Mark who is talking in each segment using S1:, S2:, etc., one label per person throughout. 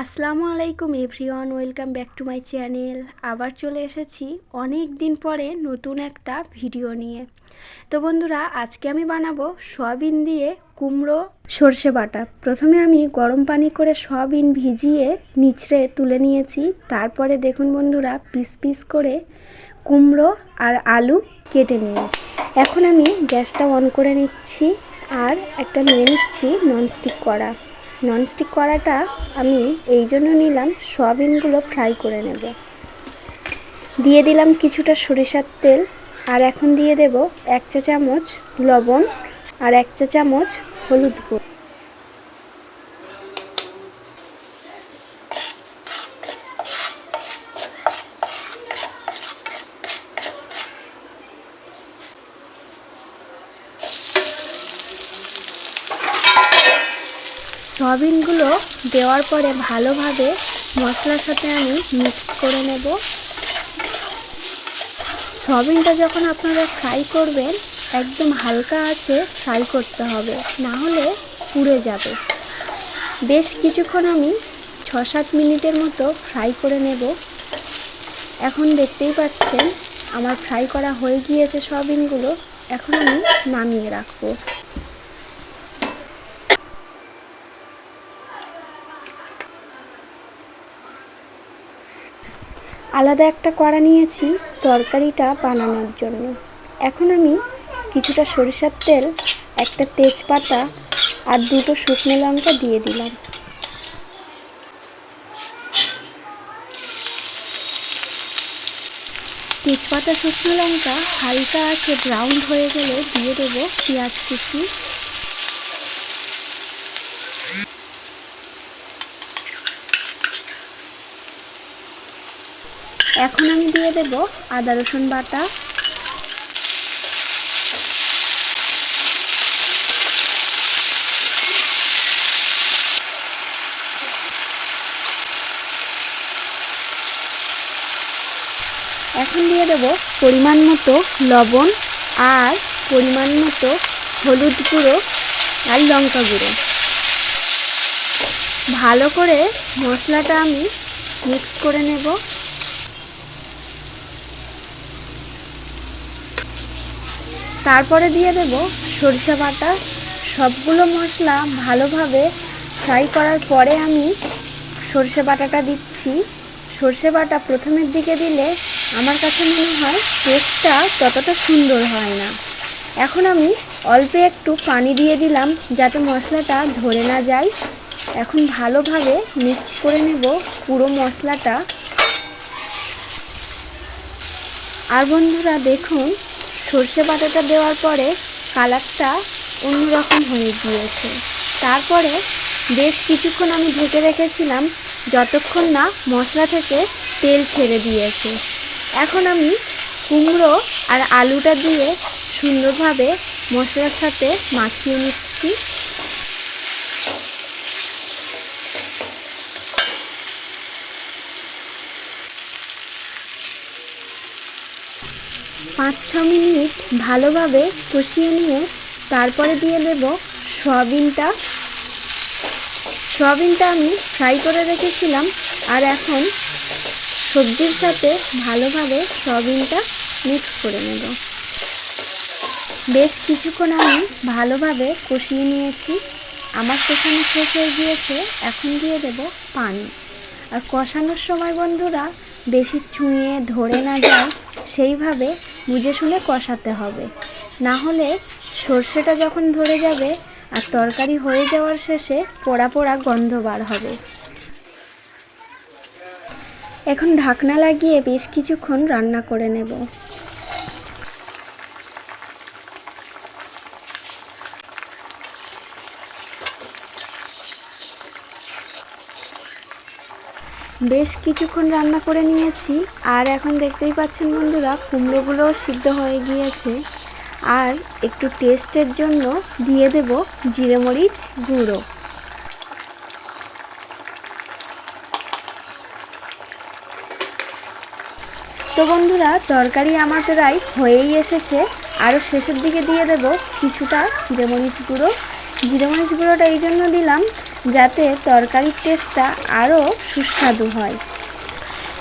S1: আসসালামু আলাইকুম everyone, welcome back to my channel. আবার চলে এসেছি অনেক দিন পরে নতুন একটা ভিডিও নিয়ে। তো বন্ধুরা, আজকে আমি বানাবো সয়াবিন দিয়ে কুমড়ো সর্ষে বাটা। প্রথমে আমি গরম পানি করে সয়াবিন ভিজিয়ে নিচড়ে তুলে নিয়েছি। তারপরে দেখুন বন্ধুরা, পিস পিস করে কুমড়ো আর আলু কেটে নিয়ে। এখন আমি গ্যাসটা অন করে নিচ্ছি আর একটা নিয়ে নিচ্ছি ননস্টিক কড়া ননস্টিক কড়াটা আমি এই জন্য নিলাম, সয়াবিনগুলো ফ্রাই করে নেব। দিয়ে দিলাম কিছুটা সরিষার তেল, আর এখন দিয়ে দেব এক চা চামচ লবণ আর এক চা চামচ হলুদ গুঁড়ো। সয়াবিনগুলো দেওয়ার পরে ভালোভাবে মশলার সাথে আমি মিক্স করে নেব। সয়াবিনটা যখন আপনারা ফ্রাই করবেন, একদম হালকা আছে ফ্রাই করতে হবে না হলে পুড়ে যাবে। বেশ কিছুক্ষণ আমি ছ সাত মিনিটের মতো ফ্রাই করে নেব। এখন দেখতেই পাচ্ছেন, আমার ফ্রাই করা হয়ে গিয়েছে সয়াবিনগুলো, এখন আমি নামিয়ে রাখব। আলাদা একটা কড়া নিয়েছি তরকারিটা বানানোর জন্য। এখন আমি কিছুটা সরিষার তেল, একটা তেজপাতা আর দুটো শুকনো লঙ্কা দিয়ে দিলাম। তেজপাতা, শুকনো লঙ্কা হালকা আছে ব্রাউন হয়ে গেলে দিয়ে দেবো পেঁয়াজ কুচি এখন আমি দিয়ে দেব আদা, রসুন বাটা। এখন দিয়ে দেব পরিমাণ মতো লবণ আর পরিমাণ মতো হলুদ গুঁড়ো আর লঙ্কা গুঁড়ো। ভালো করে মশলাটা আমি মিক্স করে নেব। তারপরে দিয়ে দেব সরিষা বাটা। সবগুলো মশলা ভালোভাবে ফ্রাই করার পরে আমি সর্ষে বাটাটা দিচ্ছি। সর্ষে বাটা প্রথমের দিকে দিলে আমার কাছে মনে হয় টেস্টটা ততটা সুন্দর হয় না। এখন আমি অল্প একটু পানি দিয়ে দিলাম যাতে মশলাটা ধরে না যায়। এখন ভালোভাবে মিক্স করে নেব পুরো মশলাটা। আর বন্ধুরা দেখুন সর্ষে বাটাটা দেওয়ার পরে কালারটা অন্যরকম হয়ে গিয়েছে। তারপরে বেশ কিছুক্ষণ আমি ঢেকে রেখেছিলাম, যতক্ষণ না মশলা থেকে তেল ছেড়ে দিয়েছে। এখন আমি কুমড়ো আর আলুটা দিয়ে সুন্দরভাবে মশলার সাথে মাখিয়ে নিচ্ছি। পাঁচ ছ মিনিট ভালোভাবে কষিয়ে নিয়ে তারপরে দিয়ে দেব সয়াবিনটা। সয়াবিনটা আমি ফ্রাই করে রেখেছিলাম আর এখন সবজির সাথে ভালোভাবে সয়াবিনটা মিক্স করে নেব। বেশ কিছুক্ষণ আমি ভালোভাবে কষিয়ে নিয়েছি। আমার কষানো শেষ হয়ে গিয়েছে, এখন দিয়ে দেব পানি। আর কষানোর সময় বন্ধুরা, বেশি চুঁয়ে ধরে না যায় সেইভাবে বুঝে শুনে কষাতে হবে। না হলে সর্ষেটা যখন ধরে যাবে আর তরকারি হয়ে যাওয়ার শেষে পোড়া পোড়া গন্ধ বার হবে। এখন ঢাকনা লাগিয়ে বেশ কিছুক্ষণ রান্না করে নেব। বেশ কিছুক্ষণ রান্না করে নিয়েছি আর এখন দেখতেই পাচ্ছেন বন্ধুরা, কুমড়োগুলোও সিদ্ধ হয়ে গিয়েছে। আর একটু টেস্টের জন্য দিয়ে দেব জিরে মরিচ গুঁড়ো। তো বন্ধুরা, তরকারি আমার প্রায় হয়েই এসেছে। আরও শেষের দিকে দিয়ে দেব কিছুটা জিরে মরিচ গুঁড়ো। জিরে মরিচ গুঁড়োটা এই জন্য দিলাম যাতে তরকারির টেস্টটা আরও সুস্বাদু হয়।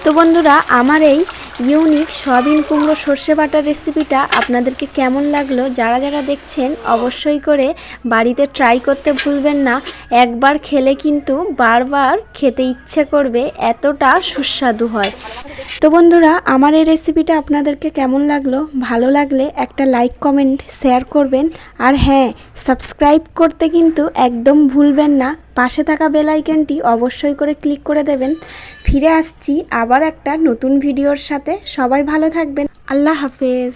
S1: তো বন্ধুরা, আমার এই ইউনিক সয়াবিন কুমড়ো সর্ষে বাটার রেসিপিটা আপনাদেরকে কেমন লাগল যারা যারা দেখছেন অবশ্যই করে বাড়িতে ট্রাই করতে ভুলবেন না। একবার খেলে কিন্তু বারবার খেতে ইচ্ছে করবে, এতটা সুস্বাদু হয়। তো বন্ধুরা, আমার এই রেসিপিটা আপনাদেরকে কেমন লাগল? ভালো লাগলে একটা লাইক, কমেন্ট, শেয়ার করবেন। আর হ্যাঁ সাবস্ক্রাইব করতে কিন্তু একদম ভুলবেন না। পাশে থাকা বেল অবশ্যই করে ক্লিক করে দেবেন। ফিরে আসছি আবার একটা নতুন ভিডিওর সাথে। সবাই ভালো থাকবেন। আল্লাহ হাফেজ।